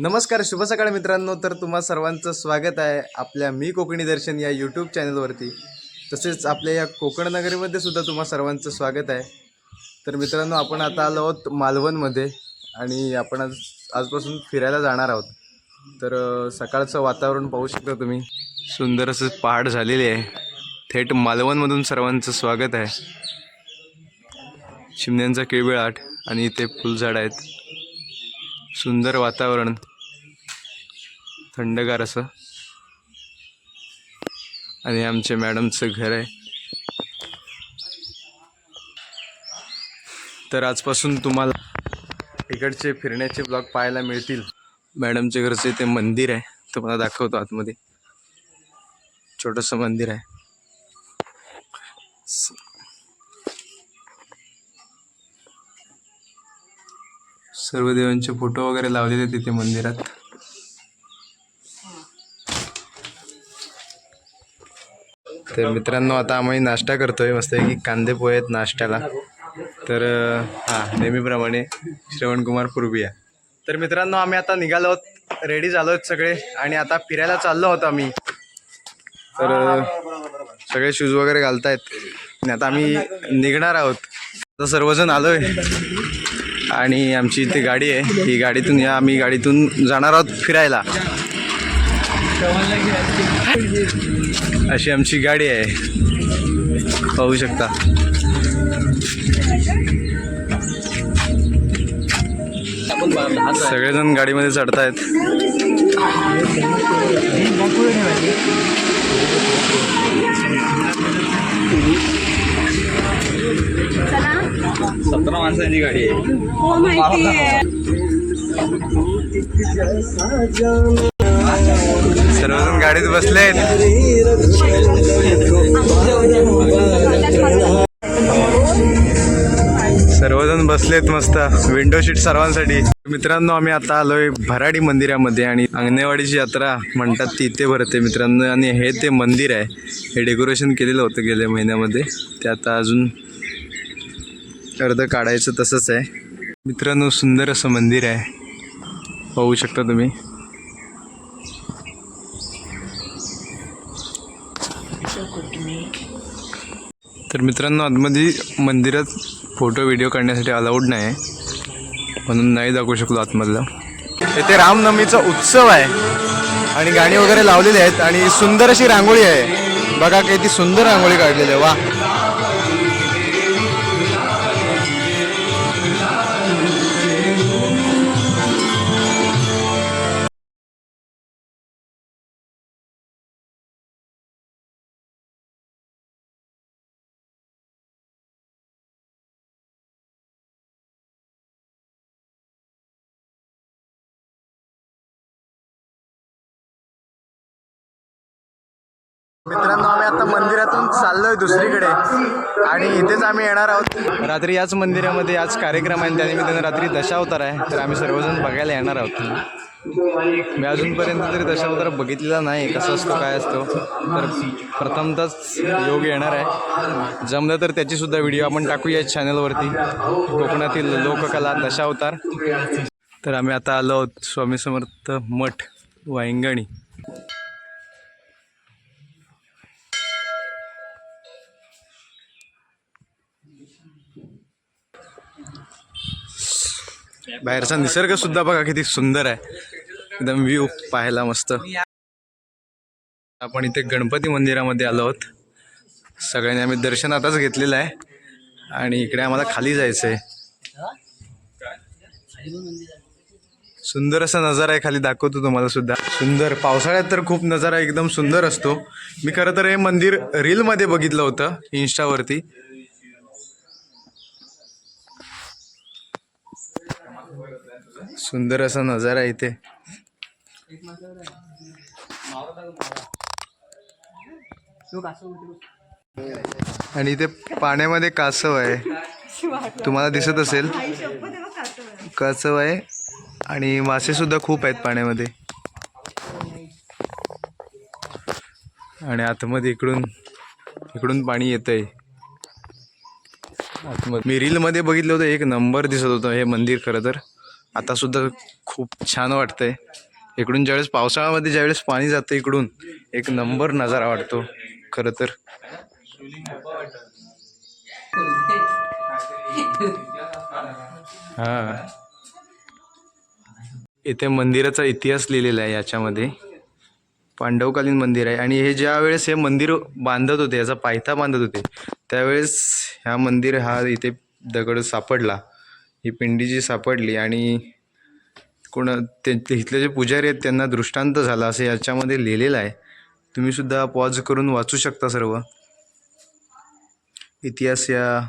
नमस्कार शुभ सकाळ मित्रांनो. तर तुम्हा सर्वांचं स्वागत आहे आपल्या मी कोकणी दर्शन या यूट्यूब चॅनलवरती तसेच आपल्या या कोकण नगरीमध्ये सुद्धा तुम्हा सर्वांचं स्वागत आहे. तर मित्रांनो आपण आता आलो आहोत मालवणमध्ये आणि आपण आज आजपासून फिरायला जाणार आहोत. तर सकाळचं वातावरण पाहू शकता तुम्ही. सुंदर असं पहाड झालेले आहे. थेट मालवणमधून सर्वांचं स्वागत आहे. शिमण्यांचा केळबिळाट आणि इथे फुलझाड आहेत. सुंदर वातावरण. थंडगार असं. आणि आमच्या मॅडमचं घर आहे. तर आजपासून तुम्हाला इकडचे फिरण्याचे ब्लॉग पाहायला मिळतील. मॅडमच्या घरचे ते मंदिर आहे. तुम्हाला दाखवतो आतमध्ये. छोटंसं मंदिर आहे. स- सर्व देवांचे फोटो वगैरे लावलेले तिथे मंदिरात. तर मित्रांनो आता आम्ही नाश्ता करतोय. मस्त की कांदे पोहे आहेत नाश्त्याला. तर हां हा नेहमीप्रमाणे श्रवणकुमार पूर्विया तर मित्रांनो आम्ही आता निघालो आहोत. रेडी झालो आहेत सगळे. आणि आता फिरायला चाललो आहोत आम्ही. तर सगळे शूज वगैरे घालतायत. आणि आता आम्ही निघणार आहोत. आता सर्वजण आलोय. आणि आमची इथे गाडी आहे. ही गाडीतून या आम्ही गाडीतून जाणार आहोत फिरायला. अशी आमची गाडी आहे. पाहू शकता. सगळेजण गाडीमध्ये चढतायत. सतरा माणसांची गाडी आहे. हो आहे. सर्वजण गाडीत बसले सर्वजण बसलेत मस्त. विंडो शीट सर्वांसाठी. मित्रांनो आम्ही आता आलोय भराडी मंदिरामध्ये आणि अंगणेवाडीची यात्रा म्हणतात ती इथे भरते. मित्रांनो आणि हे ते मंदिर आहे. हे डेकोरेशन केलेलं होतं गेल्या महिन्यामध्ये. ते आता अजून अर्ध काढायचं तसंच आहे. मित्रांनो सुंदर असं मंदिर आहे. पाहू शकता तुम्ही. तर मित्रांनो आतमध्ये मंदिरात फोटो व्हिडिओ काढण्यासाठी अलाउड नाही म्हणून नाही दाखवू शकलो आतमधलं. येथे रामनवमीचा उत्सव आहे. आणि गाणी वगैरे लावलेली आहेत. आणि सुंदर अशी रांगोळी आहे. बघा किती सुंदर रांगोळी काढलेली आहे. वा मित्रांनो आम्ही आता मंदिरातून चाललोय दुसरीकडे. आणि इथेच आम्ही येणार आहोत. रात्री याच मंदिरामध्ये आज कार्यक्रम आहे आणि त्यानिमित्ताने रात्री दशावतार आहे. तर आम्ही सर्वजण बघायला येणार आहोत. मी अजूनपर्यंत तरी दशावतार बघितलेला नाही. कसा असतो काय असतो. तर प्रथमतच योग येणार आहे. जमलं तर त्याचीसुद्धा व्हिडिओ आपण टाकूया चॅनलवरती कोकणातील लोककला दशावतार तर आम्ही आता आलो आहोत स्वामी समर्थ मठ वाहिंगणी बाहेरचा निसर्ग सुद्धा बघा किती सुंदर आहे. एकदम व्ह्यू पाहायला मस्त. आपण इथे गणपती मंदिरामध्ये आलो आहोत. सगळ्यांनी आम्ही दर्शन आताच घेतलेलं आहे. आणि इकडे आम्हाला खाली जायचं आहे सुंदर असा नजारा आहे खाली दाखवतो तुम्हाला सुद्धा. सुंदर. पावसाळ्यात तर खूप नजारा एकदम सुंदर असतो. मी खरं तर हे मंदिर रीलमध्ये बघितलं होतं इन्स्टावरती सुंदर असा नजारा आहे इथे. आणि इथे पाण्यामध्ये कासव आहे. तुम्हाला दिसत असेल. कासव आहे आणि मासे सुद्धा खूप आहेत पाण्यामध्ये. आणि आतमध्ये इकडून इकडून पाणी येतंय. आतमध्ये मी रीलमध्ये बघितलं होतं एक नंबर दिसत होतं हे मंदिर खरं तर. आतासुद्धा खूप छान वाटतं आहे इकडून ज्यावेळेस पावसाळ्यामध्ये ज्यावेळेस पाणी जातं इकडून एक नंबर नजारा वाटतो. खरं तर. हा. इथे मंदिराचा इतिहास लिहिलेला आहे याच्यामध्ये. पांडवकालीन मंदिर आहे. आणि हे ज्या वेळेस हे मंदिर बांधत होते याचा पायथा बांधत होते त्यावेळेस ह्या मंदिर हा इथे दगड सापडला. ही पिंडी जी सापडली आणि कोण ते इथले जे पुजारी आहेत त्यांना दृष्टांत झाला असं याच्यामध्ये लिहिलेलं आहे. तुम्ही सुद्धा पॉज करून वाचू शकता सर्व. इतिहास या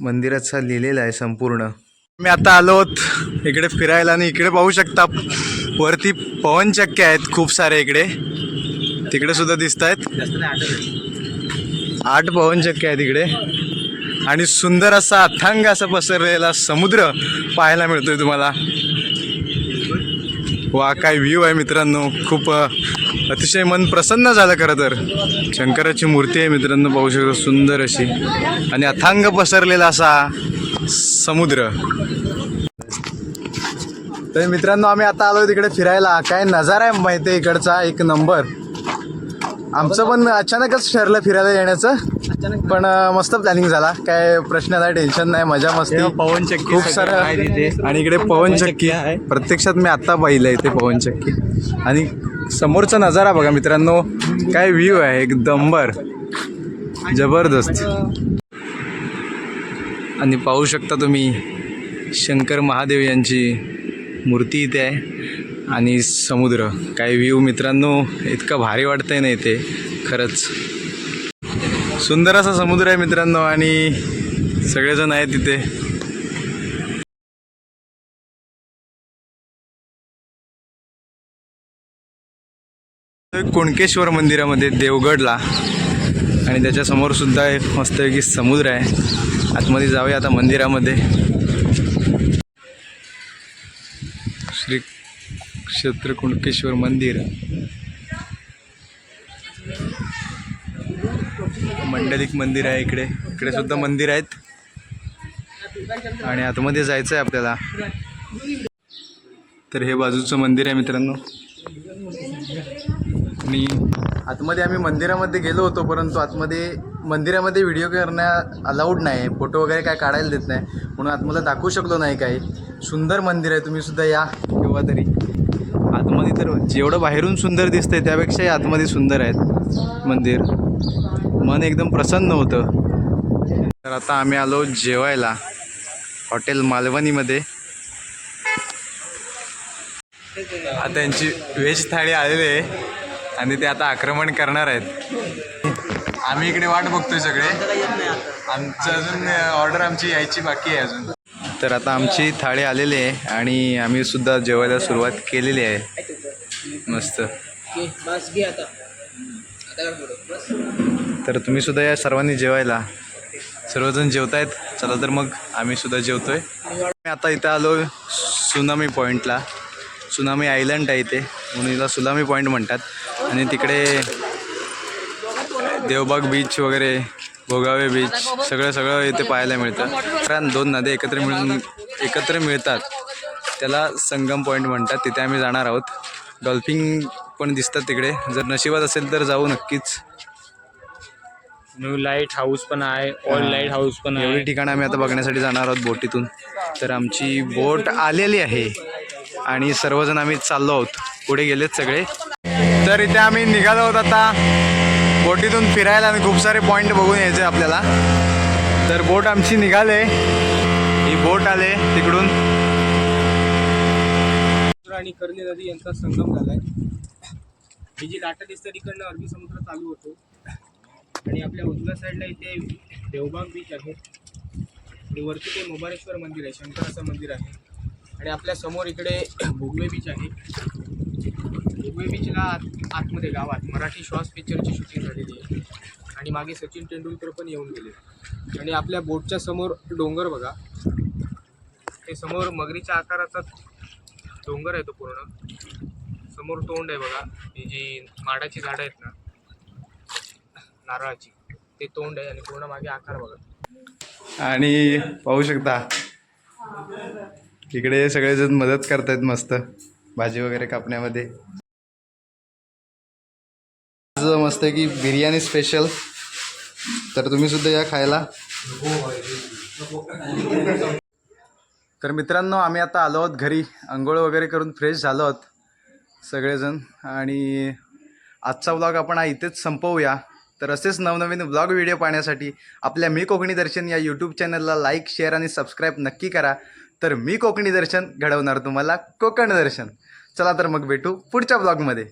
मंदिराचा लिहिलेला आहे संपूर्ण. मी आता आलो आहोत इकडे फिरायला आणि इकडे पाहू शकता वरती पवनचक्के आहेत खूप सारे इकडे. तिकडे सुद्धा दिसत आहेत आठ पवनचक्के आहेत इकडे. आणि सुंदर असा अथांग असा पसरलेला समुद्र पाहायला मिळतोय तुम्हाला. वा काय व्ह्यू आहे मित्रांनो. खूप अतिशय मन प्रसन्न झालं खरं तर. शंकराची मूर्ती आहे मित्रांनो पाहू शकतो सुंदर अशी. आणि अथांग पसरलेला असा समुद्र. तर मित्रांनो आम्ही आता आलो तिकडे फिरायला. काय नजारा आहे माहिती आहे इकडचा? एक नंबर. आमचं पण अचानकच ठरलं फिरायला येण्याचं. पण मस्त प्लॅनिंग झाला. काय प्रश्न नाही टेन्शन नाही मजा मस्ती. पवनचक्की खूप सगळं सारं. आणि इकडे पवनचक्की आहे. प्रत्यक्षात मी आता पाहिलं इथे पवनचक्की आणि समोरचा नजारा बघा मित्रांनो. काय व्ह्यू आहे एक दंबर. जबरदस्त. आणि पाहू शकता तुम्ही शंकर महादेव यांची मूर्ती इथे आहे. आणि समुद्र. काही व्ह्यू मित्रांनो इतकं भारी वाटतंय ना इथे. खरंच. सुंदर असा समुद्र आहे मित्रांनो आणि सगळेजण आहेत तिथे. कुणकेश्वर मंदिरामध्ये देवगडला. आणि त्याच्यासमोर सुद्धा एक मस्तपैकी समुद्र आहे. आतमध्ये जाऊया आता मंदिरामध्ये. श्री क्षेत्र कुणकेश्वर मंदिर. मंडलिक मंदिर आहे इकडे. इकडे सुद्धा मंदिर आहेत. आणि आतमध्ये जायचं आहे आपल्याला. तर हे बाजूचं मंदिर आहे मित्रांनो. आणि आतमध्ये आम्ही मंदिरामध्ये गेलो होतो परंतु आतमध्ये मंदिरामध्ये व्हिडिओ करण्या अलाउड नाही. फोटो वगैरे काय काढायला देत नाही. म्हणून आतमध्ये दाखवू शकलो नाही काही. सुंदर मंदिर आहे. तुम्ही सुद्धा या. केव्हा तरी. आतमध्ये तर जेवढं बाहेरून सुंदर दिसतंय त्यापेक्षाही आतमध्ये सुंदर आहेत मंदिर. मन एकदम प्रसन्न होतं. तर आता आम्ही आलो जेवायला. हॉटेल मालवणीमध्ये. आता त्यांची व्हेज थाळी आलेली आहे. आणि ते आता आक्रमण करणार आहेत. आम्ही इकडे वाट बघतोय सगळे. आमचं अजून ऑर्डर आमची यायची बाकी आहे अजून. तर आता आमची थाळी आलेली आहे आणि आम्ही सुद्धा जेवायला सुरुवात केलेली आहे. मस्त. तर तुम्ही सुद्धा या सर्वांनी जेवायला. सर्वजण जेवतायत. चला तर मग आम्ही सुद्धा जेवतोय. मी आता इथं आलो सुनामी पॉईंटला सुनामी आयलंड आहे इथे. म्हणून हिला सुनामी पॉईंट म्हणतात. आणि तिकडे देवबाग बीच वगैरे भोगावे बीच सगळं सगळं इथे पाहायला मिळतं. कारण दोन नद्या एकत्र मिळून एकत्र मिळतात. त्याला संगम पॉईंट म्हणतात. तिथे आम्ही जाणार आहोत. डॉल्फिन पण दिसतात तिकडे. जर नशिबात असेल तर जाऊ नक्कीच. न्यू लाइट हाऊस पण आहे. ओल्ड लाइट हाऊस पण एवढी ठिकाणं आम्ही आता बघण्यासाठी जाणार आहोत बोटीतून. तर आमची बोट आलेली आहे. आणि सर्वजण आम्ही चाललो आहोत. पुढे गेलेत सगळे. तर इथे आम्ही निघालो आहोत आता. बोटीतून फिरायला आणि खूप सारे पॉईंट बघून यायचे आपल्याला. तर बोट आमची निघाले. ही बोट आले तिकडून. आणि कर्णी नदी यांचा संगम झालाय. ही जी लाटा दिसते तिकडनं अरबी समुद्र चालू होतो. आणि आपल्या उजव्या साईडला इथे देवबाग बीच आहे. आणि वरती ते मोबारेश्वर मंदिर आहे शंकराचं मंदिर आहे. आणि आपल्यासमोर इकडे भोगवे बीच आहे. मुंबई बीचला आत आतमध्ये गावात मराठी श्वास पिक्चरची शूटिंग झालेली आहे. आणि मागे सचिन तेंडुलकर पण येऊन गेले. आणि आपल्या बोटच्या समोर डोंगर बघा. ते समोर मगरीच्या आकाराचा डोंगर आहे तो पूर्ण. समोर तोंड आहे बघा. ही जी माडाची झाडं आहेत ना नारळाची ते तोंड आहे आणि पूर्ण मागे आकार बघा. आणि पाहू शकता. इकडे सगळेजण मदत करतायत मस्त. भाजी वगैरे कापण्यामध्ये. आज मस्त की बिर्याणी स्पेशल तर तुम्ही सुद्धा या खायला. तर मित्रांनो आम्ही आता आलो आहोत घरी. आंघोळ वगैरे करून फ्रेश झालो आहोत सगळेजण. आणि आजचा व्लॉग आपण हा इथेच संपवूया. तर असेच नवनवीन व्लॉग व्हिडिओ पाहण्यासाठी आपल्या मी कोकणी दर्शन या यूट्यूब चॅनलला लाईक शेअर आणि सबस्क्राईब नक्की करा. तर मी कोकणी दर्शन घडवणार तुम्हाला कोकण दर्शन. चला तर मग भेटू पुढच्या ब्लॉगमध्ये